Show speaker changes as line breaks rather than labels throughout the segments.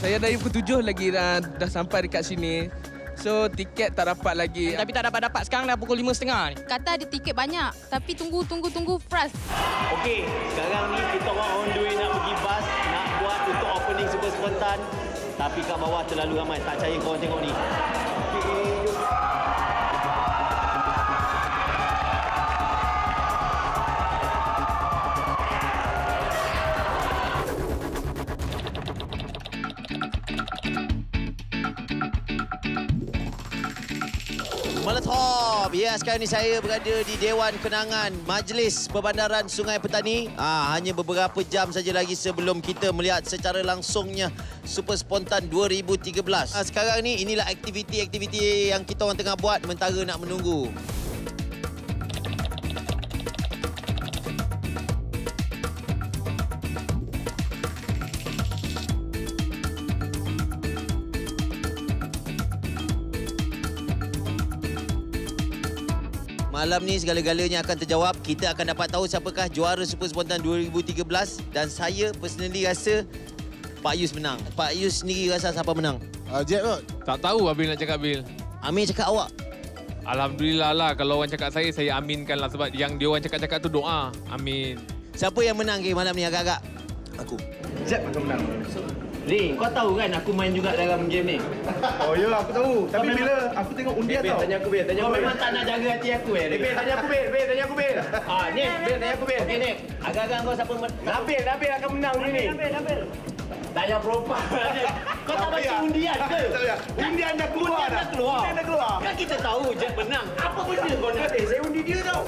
Saya dari pukul tujuh lagi dah, dah sampai dekat sini. So tiket tak dapat lagi.
Tapi tak dapat-dapat sekarang dah pukul 5.30 ni.
Kata ada tiket banyak, tapi tunggu, tunggu, tunggu, frust.
Okey, sekarang ni kita orang on the way nak pergi bas, nak buat untuk opening super spontan. Tapi kat bawah terlalu ramai, tak percaya korang tengok ni. Okey,
Meletop. Ya, sekarang ni saya berada di Dewan Kenangan Majlis Perbandaran Sungai Petani. Ah, hanya beberapa jam saja lagi sebelum kita melihat secara langsungnya Super Spontan 2013. Ah, sekarang ni inilah aktiviti-aktiviti yang kita orang tengah buat sementara nak menunggu. Malam ni segala-galanya akan terjawab. Kita akan dapat tahu siapakah juara Super Spontan 2013 dan saya personally rasa Pak Yus menang. Pak Yus sendiri rasa siapa menang?
Uh, Jeb kot.
Tak tahu Abil nak cakap Abil.
Amin cakap awak.
Alhamdulillah lah kalau orang cakap saya, saya aminkan lah sebab yang dia orang cakap-cakap tu doa. Amin.
Siapa yang menang ke malam ni agak-agak?
Aku.
Jeb akan menang. Lee, kau tahu kan aku main juga dalam game ni?
Oh ya, aku tahu. Tapi bila aku tengok undian
Bil,
tau.
tanya aku Bil, tanya aku Bil. memang tak nak jaga hati aku eh. Bil, tanya aku Bil, Bil, tanya aku Bil. Ah, ni, Bil, tanya aku Bil. Okey, ni. Agak-agak kau siapa menang? Nabil, Nabil akan menang ni ni. Nabil, Nabil. Tanya perempuan. Kau tak baca undian ke?
Tak ya. Undian dah keluar
Undian dah keluar.
Undian dah keluar.
Kan kita tahu Jeb menang. Apa benda kau nak? Eh, saya undi dia tau.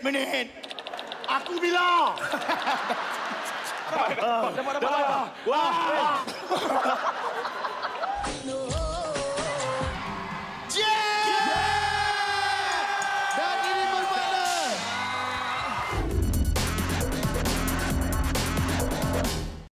Minit. Aku bilang.
Dapat, dapat, dapat. Wah.